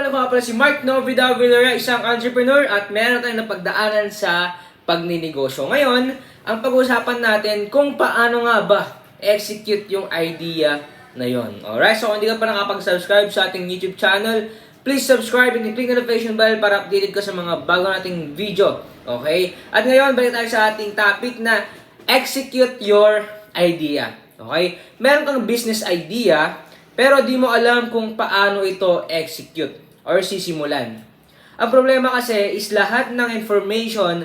pangalan ko pala si Mark Novida Villara, isang entrepreneur at meron tayong napagdaanan sa pagninegosyo. Ngayon, ang pag-uusapan natin kung paano nga ba execute yung idea na yon. Alright, so kung hindi ka pa nakapag-subscribe sa ating YouTube channel, please subscribe and click the notification bell para updated ka sa mga bago nating video. Okay? At ngayon, balik tayo sa ating topic na execute your idea. Okay? Meron kang business idea, pero di mo alam kung paano ito execute or sisimulan. Ang problema kasi is lahat ng information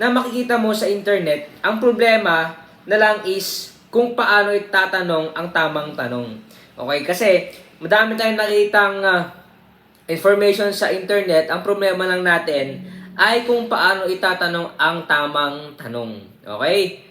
na makikita mo sa internet, ang problema na lang is kung paano itatanong ang tamang tanong. Okay? Kasi madami tayong nakitang ah, information sa internet, ang problema lang natin ay kung paano itatanong ang tamang tanong. Okay?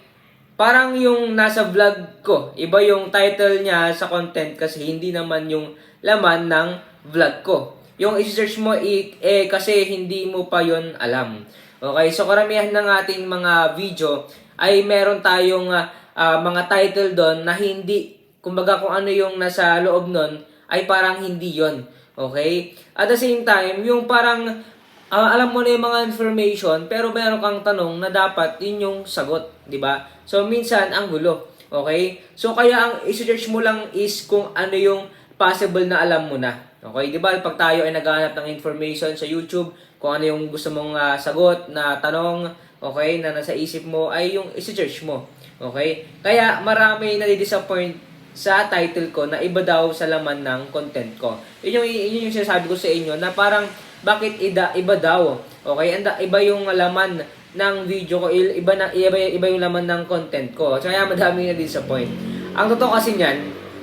Parang yung nasa vlog ko, iba yung title niya sa content kasi hindi naman yung laman ng vlog ko. Yung i-search mo eh, kasi hindi mo pa yon alam. Okay, so karamihan ng ating mga video ay meron tayong ah, mga title doon na hindi, kumbaga kung ano yung nasa loob nun, ay parang hindi yon Okay? At the same time, yung parang Ah, alam mo na yung mga information, pero meron kang tanong na dapat yun yung sagot, di ba? So, minsan, ang gulo. Okay? So, kaya ang i-search mo lang is kung ano yung possible na alam mo na. Okay? Di ba? Pag tayo ay naghahanap ng information sa YouTube, kung ano yung gusto mong ah, sagot na tanong, okay, na nasa isip mo, ay yung i-search mo. Okay? Kaya, marami na disappoint sa title ko na iba daw sa laman ng content ko. Yun yung, yun yung sinasabi ko sa inyo na parang bakit ida, iba daw. Okay? Anda, iba yung laman ng video ko, iba, na, iba, iba yung laman ng content ko. Kaya madami na disappoint. Ang totoo kasi niyan,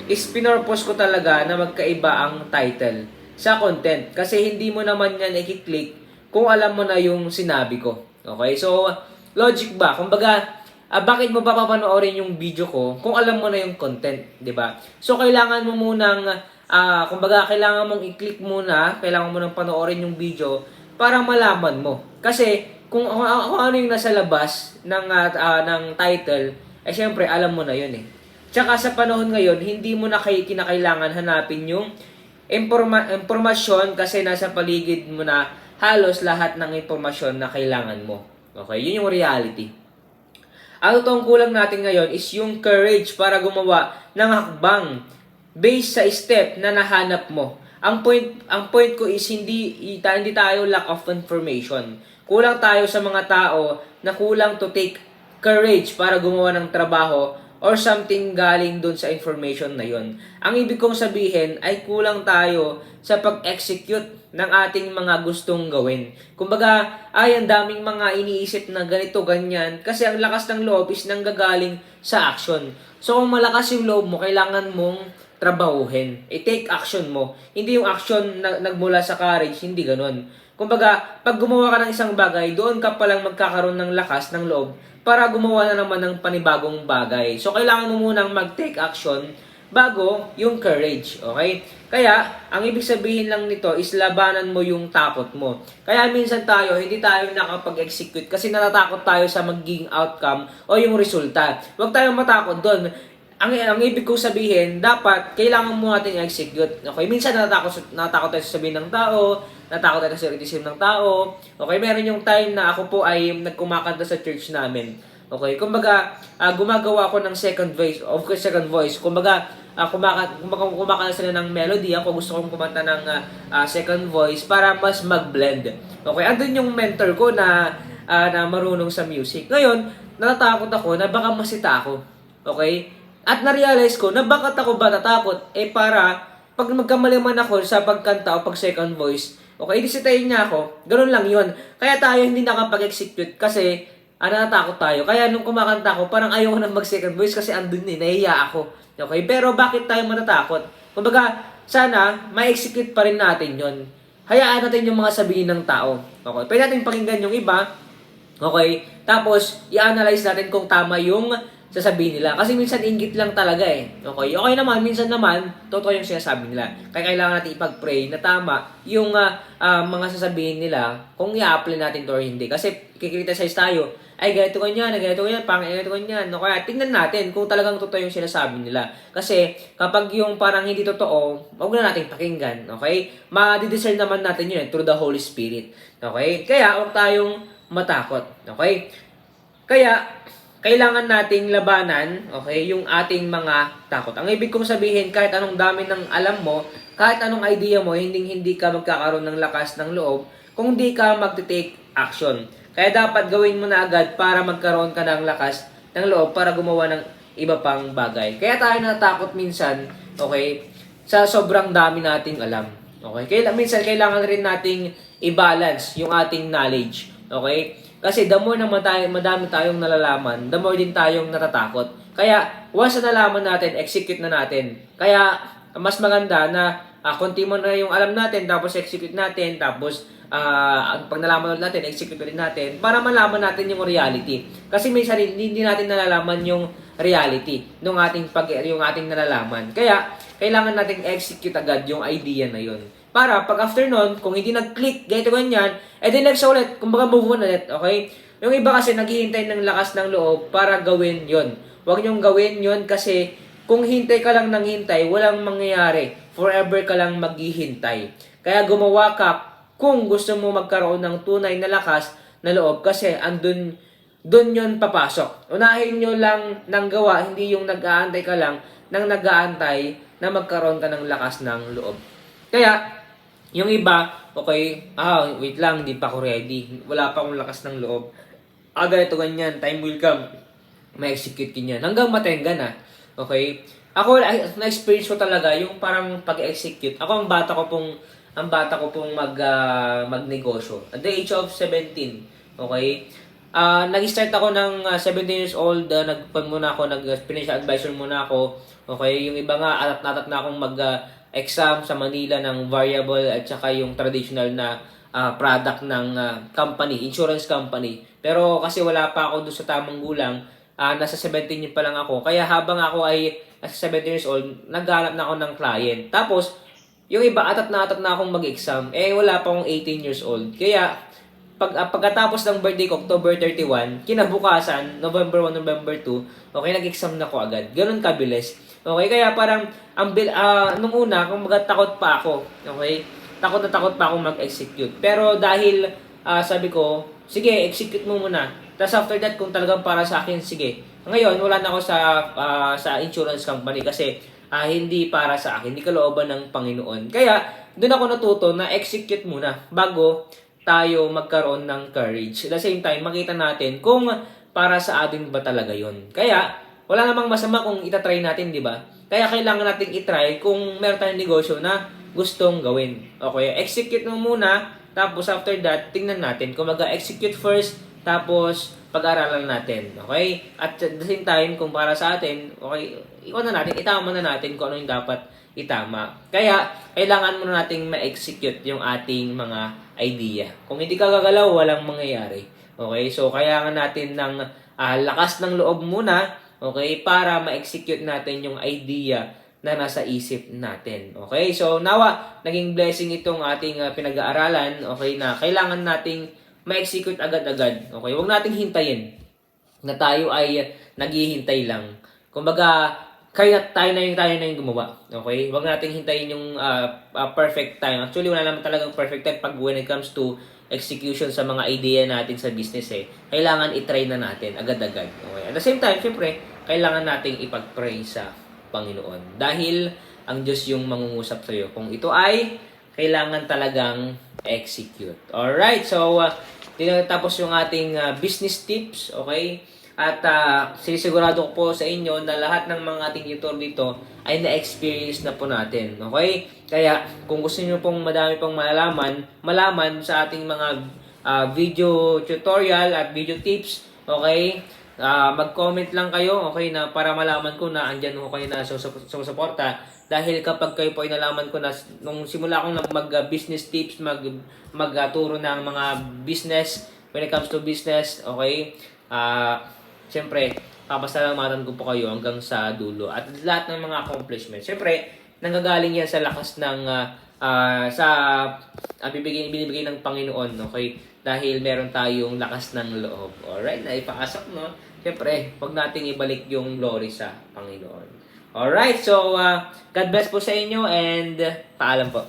is pinorpose ko talaga na magkaiba ang title sa content. Kasi hindi mo naman yan i-click kung alam mo na yung sinabi ko. Okay? So, logic ba? Kumbaga, ah, bakit mo ba papanoorin yung video ko kung alam mo na yung content, 'di ba? So kailangan mo munang ah kumbaga kailangan mong i-click muna, kailangan mo nang panoorin yung video para malaman mo. Kasi kung, kung, kung ano yung nasa labas ng ah, ah, ng title, eh syempre alam mo na 'yun eh. Tsaka sa panahon ngayon, hindi mo na kay kinakailangan hanapin yung informa- impormasyon kasi nasa paligid mo na halos lahat ng impormasyon na kailangan mo. Okay, yun yung reality. Ang totoong kulang natin ngayon is yung courage para gumawa ng hakbang based sa step na nahanap mo. Ang point ang point ko is hindi hindi tayo lack of information. Kulang tayo sa mga tao na kulang to take courage para gumawa ng trabaho or something galing dun sa information na yon. Ang ibig kong sabihin ay kulang tayo sa pag-execute ng ating mga gustong gawin. Kumbaga, ay ang daming mga iniisip na ganito, ganyan. Kasi ang lakas ng loob is nanggagaling sa action. So, kung malakas yung loob mo, kailangan mong trabahuhin. I-take action mo. Hindi yung action na nagmula sa courage, hindi ganun. Kumbaga, pag gumawa ka ng isang bagay, doon ka palang magkakaroon ng lakas ng loob para gumawa na naman ng panibagong bagay. So, kailangan mo munang mag-take action bago yung courage, okay? Kaya, ang ibig sabihin lang nito is labanan mo yung takot mo. Kaya minsan tayo, hindi tayo nakapag-execute kasi natatakot tayo sa magiging outcome o yung resulta. Huwag tayong matakot doon. Ang, ang ibig kong sabihin, dapat kailangan mo natin i-execute. Okay, minsan natatakot, natatakot tayo sa sabihin ng tao, natakot tayo sa criticism ng tao. Okay, meron yung time na ako po ay nagkumakanta sa church namin. Okay, kumbaga, ah, gumagawa ako ng second voice, of course second voice. Kumbaga, uh, kumaka, kumaka, kumakanta sila ng melody, ako gusto kong kumanta ng ah, ah, second voice para mas mag-blend. Okay, andun yung mentor ko na ah, na marunong sa music. Ngayon, natatakot ako na baka masita ako. Okay? At na-realize ko na bakit ako ba natakot? Eh para, pag magkamali man ako sa pagkanta o pag second voice, okay, disitayin niya ako. Ganun lang yon Kaya tayo hindi nakapag-execute kasi ah, natatakot tayo. Kaya nung kumakanta ako, parang ayaw ko na mag-second voice kasi andun eh, nahiya ako. Okay, pero bakit tayo matatakot? Kumbaga, sana, ma-execute pa rin natin yon Hayaan natin yung mga sabihin ng tao. Okay, pwede natin pakinggan yung iba. Okay, tapos, i-analyze natin kung tama yung sasabihin nila. Kasi minsan inggit lang talaga eh. Okay, okay naman, minsan naman, totoo yung sinasabi nila. Kaya kailangan natin ipag-pray na tama yung ah, ah, mga sasabihin nila kung i-apply natin to or hindi. Kasi kikriticize tayo ay ganito ganyan, ay ganito ganyan, pangit ganito ganyan. No, kaya tingnan natin kung talagang totoo yung sinasabi nila. Kasi kapag yung parang hindi totoo, huwag na natin pakinggan. Okay? Ma-discern naman natin yun eh, through the Holy Spirit. Okay? Kaya huwag tayong matakot. Okay? Kaya, kailangan nating labanan, okay, yung ating mga takot. Ang ibig kong sabihin, kahit anong dami ng alam mo, kahit anong idea mo, hindi hindi ka magkakaroon ng lakas ng loob kung hindi ka magte-take action. Kaya dapat gawin mo na agad para magkaroon ka ng lakas ng loob para gumawa ng iba pang bagay. Kaya tayo natakot minsan, okay, sa sobrang dami nating alam. Okay? Kaya minsan kailangan rin nating i-balance yung ating knowledge. Okay? Kasi the more na tayo, madami tayong nalalaman, the more din tayong natatakot. Kaya, once na nalaman natin, execute na natin. Kaya, mas maganda na uh, konti mo na yung alam natin, tapos execute natin, tapos uh, pag nalaman natin, execute ulit natin, para malaman natin yung reality. Kasi minsan hindi, hindi natin nalalaman yung reality ng ating pag yung ating nalalaman. Kaya, kailangan nating execute agad yung idea na yun. Para pag after nun, kung hindi nag-click, ganito ganyan, eh di next ulit, kumbaga move on ulit, okay? Yung iba kasi naghihintay ng lakas ng loob para gawin yon. Huwag niyong gawin yon kasi kung hintay ka lang ng hintay, walang mangyayari. Forever ka lang maghihintay. Kaya gumawa ka kung gusto mo magkaroon ng tunay na lakas na loob kasi andun doon yon papasok. Unahin nyo lang ng gawa, hindi yung nag-aantay ka lang nang nag-aantay na magkaroon ka ng lakas ng loob. Kaya, yung iba, okay, ah, wait lang, hindi pa ako ready. Wala pa akong lakas ng loob. Ah, ganito ganyan, time will come. May execute kin yan. Hanggang matenga na. Okay? Ako, na-experience ko talaga yung parang pag-execute. Ako, ang bata ko pong, ang bata ko pong mag, uh, magnegosyo. At the age of 17. Okay? Uh, nag-start ako ng uh, 17 years old, uh, nagpag muna ako, nag-financial advisor muna ako. Okay, yung iba nga, atat-natat na akong mag, uh, exam sa Manila ng variable at saka yung traditional na uh, product ng uh, company, insurance company. Pero kasi wala pa ako doon sa tamang gulang, uh, nasa 17 yun pa lang ako. Kaya habang ako ay nasa 17 years old, naghanap na ako ng client. Tapos, yung iba atat na atat na akong mag-exam, eh wala pa akong 18 years old. Kaya, pag, uh, pagkatapos ng birthday ko, October 31, kinabukasan, November 1, November 2, okay, nag-exam na ko agad. Ganun kabilis. Okay, kaya parang, ang uh, nung una, kung takot pa ako, okay, takot na takot pa akong mag-execute. Pero dahil, uh, sabi ko, sige, execute mo muna. Tapos after that, kung talagang para sa akin, sige. Ngayon, wala na ako sa, uh, sa insurance company kasi uh, hindi para sa akin, hindi kalooban ng Panginoon. Kaya, doon ako natuto na execute muna bago tayo magkaroon ng courage. At the same time, makita natin kung para sa atin ba talaga yon. Kaya, wala namang masama kung itatry natin, di ba? Kaya kailangan nating itry kung meron tayong negosyo na gustong gawin. Okay, execute mo muna, tapos after that, tingnan natin. Kung mag-execute first, tapos pag-aralan natin. Okay? At the same time, kung para sa atin, okay, ikaw na natin, itama na natin kung ano yung dapat itama. Kaya, kailangan muna nating ma-execute yung ating mga idea. Kung hindi ka gagalaw, walang mangyayari. Okay? So, kailangan natin ng uh, lakas ng loob muna Okay? Para ma-execute natin yung idea na nasa isip natin. Okay? So, nawa, naging blessing itong ating uh, pinag-aaralan. Okay? Na kailangan nating ma-execute agad-agad. Okay? Huwag nating hintayin na tayo ay naghihintay lang. Kumbaga, kaya tayo na yung tayo na yung gumawa. Okay? Huwag nating hintayin yung uh, uh, perfect time. Actually, wala naman talagang perfect time pag when it comes to execution sa mga idea natin sa business eh. Kailangan i-try na natin agad-agad. Okay? At the same time, syempre, kailangan nating ipag-pray sa Panginoon. Dahil ang Diyos yung mangungusap sa iyo. Kung ito ay kailangan talagang execute. Alright, so uh, tinatapos yung ating uh, business tips, okay? At uh, sinisigurado ko po sa inyo na lahat ng mga ating tutor dito ay na-experience na po natin. Okay? Kaya kung gusto niyo pong madami pong malalaman, malaman sa ating mga uh, video tutorial at video tips, okay? Uh, mag-comment lang kayo, okay, na para malaman ko na andyan ho kayo na sumusuporta. Dahil kapag kayo po ay nalaman ko na nung simula akong mag-business tips, mag magturo ng mga business when it comes to business, okay? Uh, Siyempre, papasalamatan ko po kayo hanggang sa dulo. At lahat ng mga accomplishments. Siyempre, nanggagaling yan sa lakas ng uh, ah, sa uh, bibigay, binibigay ng Panginoon, okay? Dahil meron tayong lakas ng loob. Alright, na ipakasok, no? Siyempre, huwag nating ibalik yung glory sa Panginoon. Alright, so uh, God bless po sa inyo and paalam po.